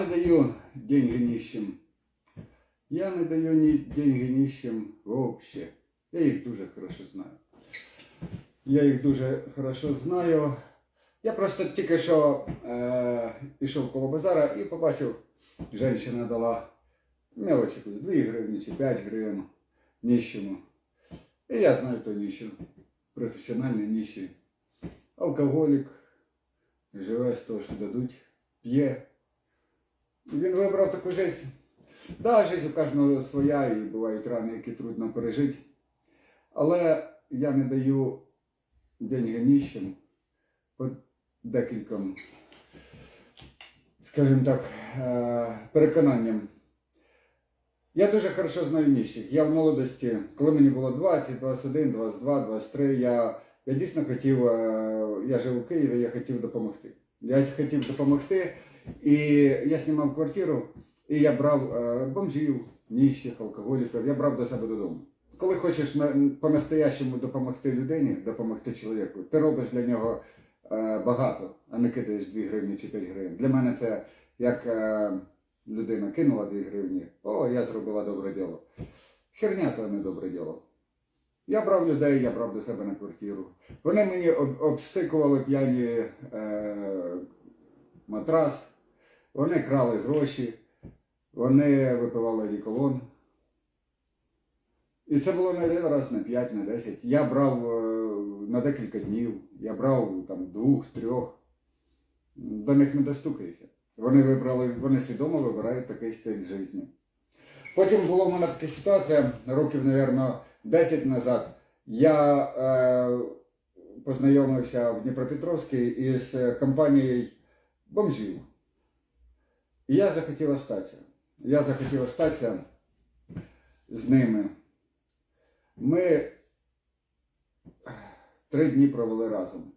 не даю деньги нищим. Я не даю ні деньги нищим вообще. Я їх дуже хорошо знаю. Я їх дуже хорошо знаю. Я просто тільки що е, йшов коло базара і побачив, жінка дала мелочь якусь 2 гривні чи 5 гривень нищому. І я знаю той нищий, професіональний нищий. Алкоголік, живе з того, що дадуть, п'є. Він вибрав таку життя. Да, життя у кожного своя, і бувають рани, які трудно пережити. Але я не даю деньги нищим по декільком, скажімо так, е, переконанням. Я дуже хорошо знаю ніщих. Я в молодості, коли мені було 20, 21, 22, 23, я, я дійсно хотів, е, я жив у Києві, я хотів допомогти. Я хотів допомогти, і я знімав квартиру, і я брав е, бомжів, ніщих, алкоголіків, я брав до себе додому. Коли хочеш по-настоящему допомогти людині, допомогти чоловіку, ти робиш для нього е, багато, а не кидаєш 2 гривні чи 5 гривень. Для мене це як е, людина кинула 2 гривні, о, я зробила добре діло. Херня то не добре діло. Я брав людей, я брав до себе на квартиру. Вони мені об- обсикували п'яні е, матрас, вони крали гроші, вони випивали діколон. І це було не один раз, не п'ять, не десять. Я брав е, на декілька днів, я брав там двох, трьох. До них не достукаєшся. Вони вибрали, вони свідомо вибирають такий стиль життя. Потім була в мене така ситуація, років, мабуть, 10 назад. Я е, познайомився в Дніпропетровській із компанією бомжів. І я захотів остатися. Я захотів остатися з ними. Ми три дні провели разом.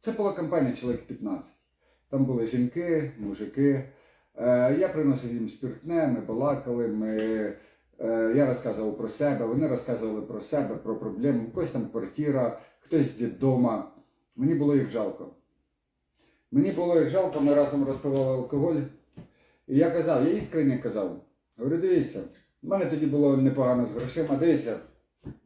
Це була компанія чоловік 15. Там були жінки, мужики. Е, Я приносив їм спиртне, ми балакали, ми, е, я розказував про себе, вони розказували про себе, про проблеми. У там квартира, хтось вдома. Мені було їх жалко. Мені було їх жалко, ми разом розпивали алкоголь. І я казав, я іскренне казав, говорю, дивіться, в мене тоді було непогано з грошима, дивіться,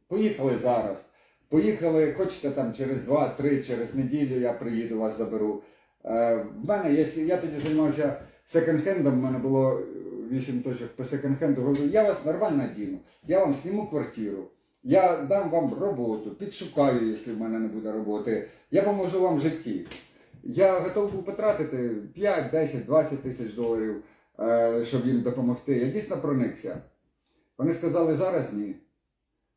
поїхали зараз. Поїхали, хочете там через 2-3, через неділю я приїду, вас заберу. Е, в мене, я тоді займався секонд-хендом, в мене було 8 точок по секонд-хенду, говорю, я вас нормально діну, я вам зніму квартиру, я дам вам роботу, підшукаю, якщо в мене не буде роботи, я поможу вам в житті. Я готов був потратити 5, 10, 20 тисяч доларів, е, щоб їм допомогти. Я дійсно проникся. Вони сказали, зараз ні.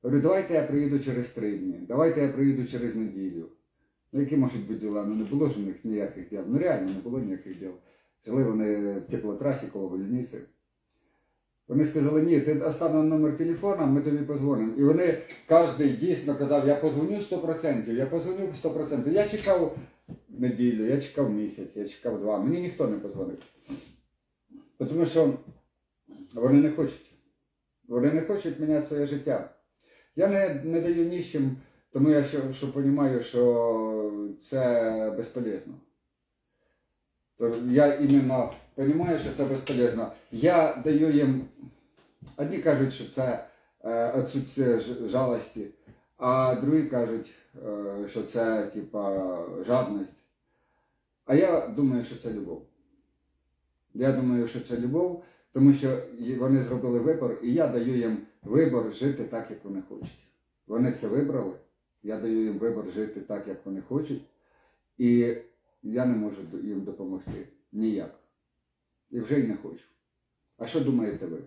Говорю, давайте я приїду через три дні, давайте я приїду через неділю. Ну, які можуть бути діла? Ну не було ж у них ніяких діл. Ну реально не було ніяких діл. Жили вони в теплотрасі коло больниці. Вони сказали, ні, ти останній номер телефона, ми тобі позвонимо. І вони кожен дійсно казав, я позвоню 100%, я позвоню 100%. Я чекав неділю, я чекав місяць, я чекав два. Мені ніхто не позвонив. Тому що вони не хочуть. Вони не хочуть міняти своє життя. Я не, не даю ніщим, тому я що, що розумію, що це безполезно. Я іменно розумію, що це безполезно. Я даю їм, одні кажуть, що це е, відсутствие жалості, а другі кажуть, е, що це типа жадність. А я думаю, що це любов. Я думаю, що це любов, тому що вони зробили вибір, і я даю їм вибір жити так, як вони хочуть. Вони це вибрали. Я даю їм вибір жити так, як вони хочуть, і я не можу їм допомогти ніяк. І вже й не хочу. А що думаєте ви?